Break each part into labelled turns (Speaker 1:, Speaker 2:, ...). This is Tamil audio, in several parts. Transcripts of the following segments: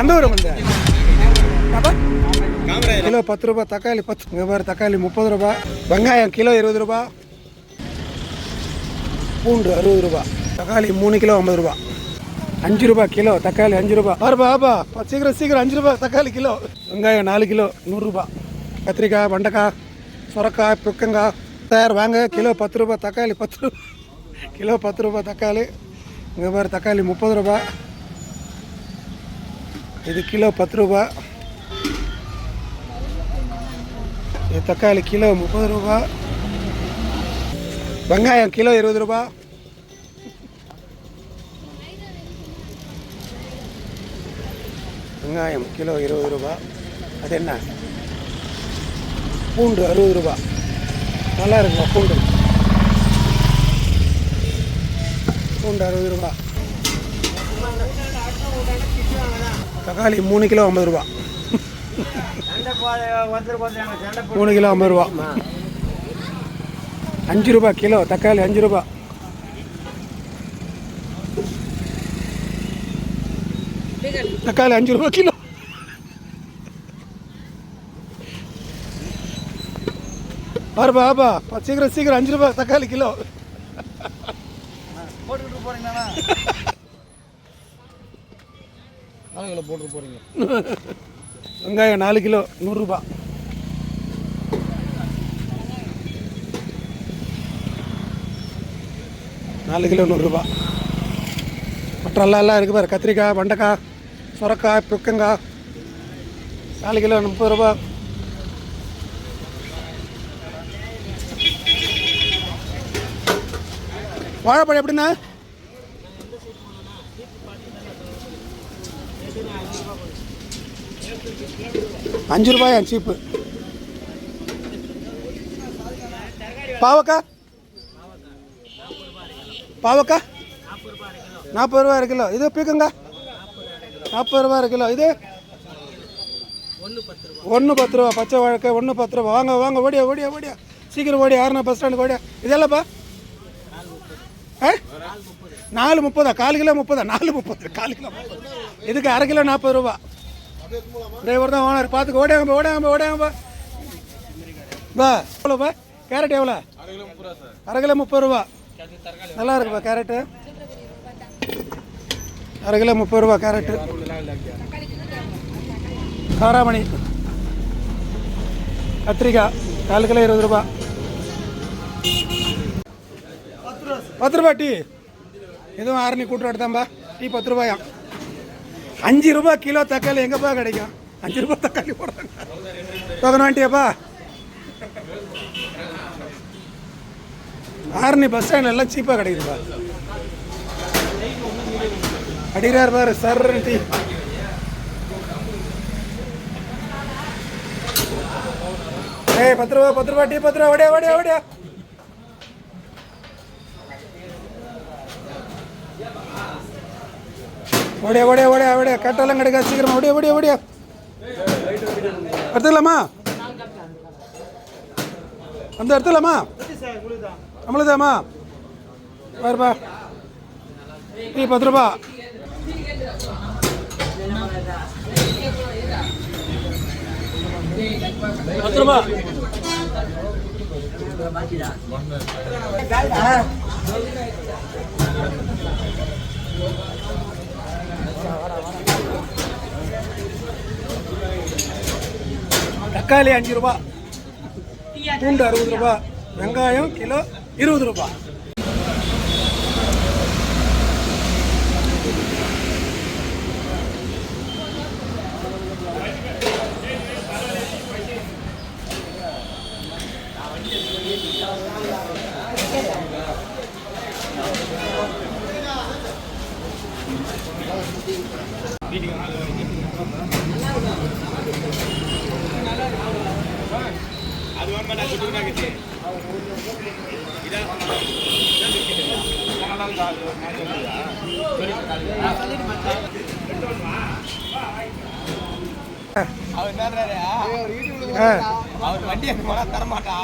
Speaker 1: எந்த ஊர் வந்து கிலோ பத்து ரூபா தக்காளி பத்து வியாபாரம் தக்காளி முப்பது ரூபா வெங்காயம் கிலோ இருபது ரூபா பூண்டு அறுபது ரூபா தக்காளி மூணு கிலோ ஐம்பது ரூபா. அஞ்சு ரூபா கிலோ தக்காளி அஞ்சு ரூபா. பாருப்பா ஆபா சீக்கிரம் சீக்கிரம் அஞ்சு ரூபா தக்காளி கிலோ. வெங்காயம் நாலு கிலோ நூறுரூபா கத்திரிக்காய் வெண்டைக்காய் சுரக்காய் புக்கங்காய் தயார் வாங்க. கிலோ பத்து ரூபா தக்காளி பத்து ரூபா. கிலோ பத்து ரூபா தக்காளி. இங்கே பாரு தக்காளி முப்பது ரூபா. இது கிலோ பத்து ரூபா. இது தக்காளி கிலோ முப்பது ரூபா. வெங்காயம் கிலோ இருபது ரூபா. வெங்காயம் கிலோ இருபது ரூபா. அது என்ன? பூண்டு அறுபது ரூபா. நல்லா இருக்குமா பூண்டு? பூண்டு அறுபது ரூபா. தக்காளி மூணு கிலோ ஐம்பது ரூபா. மூணு கிலோ ஐம்பது ரூபா. அஞ்சு ரூபா கிலோ தக்காளி அஞ்சு ரூபா. தக்காளி அஞ்சு ரூபா கிலோ. பாருப்பா ஆப்பா சீக்கிரம் சீக்கிரம் அஞ்சு ரூபா தக்காளி கிலோ.
Speaker 2: போட்டுக்கிட்டு போறீங்களா? ஆளுங்களை போட்டு போகிறீங்க
Speaker 1: வெங்காயம் நாலு கிலோ நூறுரூபா நாலு கிலோ நூறுரூபா மற்றெல்லாம் இருக்குது பாரு. கத்திரிக்காய் வெண்டைக்காய் சுரக்காய் புக்கங்காய். நாலு கிலோ முப்பது ரூபா. வாழைப்பழம் எப்படிண்ணா? அஞ்சு ரூபாயா சீப்பு. பாவக்கா பாவக்கா நாற்பது ரூபா கிலோ. இது பீக்கங்க நாற்பது ரூபா கிலோ. இது? ஒன்று பத்து ரூபா. பச்சை வாழைக்காய் ஒன்று பத்து ரூபா. வாங்க வாங்க ஓடியா ஓடியா ஓடியா. சீக்கிரம் ஓடியா ஆறுனா பஸ் ஸ்டாண்டுக்கு ஓடியா. இதெல்லாம்ப்பா ஆ? நாலு முப்பதா? கால் கிலோ முப்பதா? நாலு முப்பது. கால் கிலோ முப்பது. இதுக்கு அரை கிலோ நாற்பது ரூபா. டிரைவர் தான் ஓனர் பார்த்துக்க ஓடியாங்கப்பா ஓடியாங்கப்பா ஓடியாங்கப்பா பா எவ்வளோப்பா கேரட் எவ்வளோ அரை கிலோ முப்பது ரூபா. நல்லா இருக்குப்பா கேரட்டு. அரை கிலோ முப்பது ரூபா கேரட்டு. காராமணி. கத்திரிக்காய் கால் கிலோ இருபது ரூபா. பத்து ரூபா டீ. இதுவும் ஆரணி கூட்டுறாடு தான்பா. டீ பத்து ரூபாயா அஞ்சு ரூபா கிலோ தக்காளி எங்கப்பா கிடைக்கும்? அஞ்சு ரூபா தக்காளி போடுறாங்க. டோக்கன் வாண்டியாப்பா ஆரணி பஸ் ஸ்டாண்ட் எல்லாம் சீப்பாக கிடைக்குதுப்பா. அடிக்கிறார் பாரு சர் டீ ஏய் பத்து ரூபா பத்து ரூபா டீ பத்து ரூபா ஓடியா ஓடியா ஓடியா. ஓடியா ஓடியா ஓடியா ஓடியா. கட்டெல்லாம் கிடைக்காது சீக்கிரமா. ஓடியா ஓடியா ஓடியா. எடுத்துக்கலாமா? அந்த எடுத்துக்கலாமா? நம்மளுதாம்மா பாருப்பா நீ பத்து ரூபா. பத்து ரூபா. தக்காளி அஞ்சு ரூபா பூண்டு அறுபது ரூபா வெங்காயம் கிலோ இருபது ரூபா.
Speaker 2: அவர்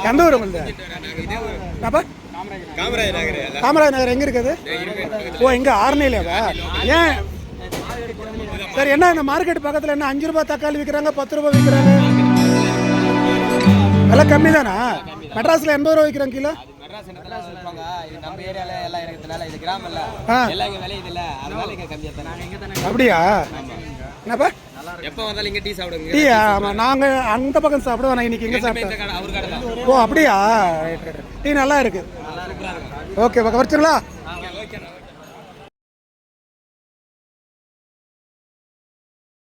Speaker 1: எந்த ஊர் வந்து அப்பா?
Speaker 2: காமராஜ் நகர்
Speaker 1: எங்க எங்கே இருக்குது? ஓ இங்கே ஆர்னிலேவா ஏன்? சார் என்ன இந்த மார்க்கெட் பக்கத்தில் என்ன அஞ்சு ரூபாய் தக்காளி விற்கிறாங்க பத்து ரூபாய் விற்கிறாங்க விலை கம்மி தானா மெட்ராஸில் எண்பது ரூபா விற்கிறாங்க கிலோ. அப்படியா? என்னப்பா?
Speaker 2: எப்போ வந்தாலும் இங்க டீ சாப்பிடுங்க.
Speaker 1: டீ ஆமாம் நாங்கள் அந்த பக்கம் சாப்பிடுவோம். நான் இன்னைக்கு இங்கே சாப்பிட்டேன். ஓ அப்படியா? டீ நல்லா இருக்கு.
Speaker 2: சூப்பரா இருக்கும்
Speaker 1: ஓகே ஓகே வச்சுங்களா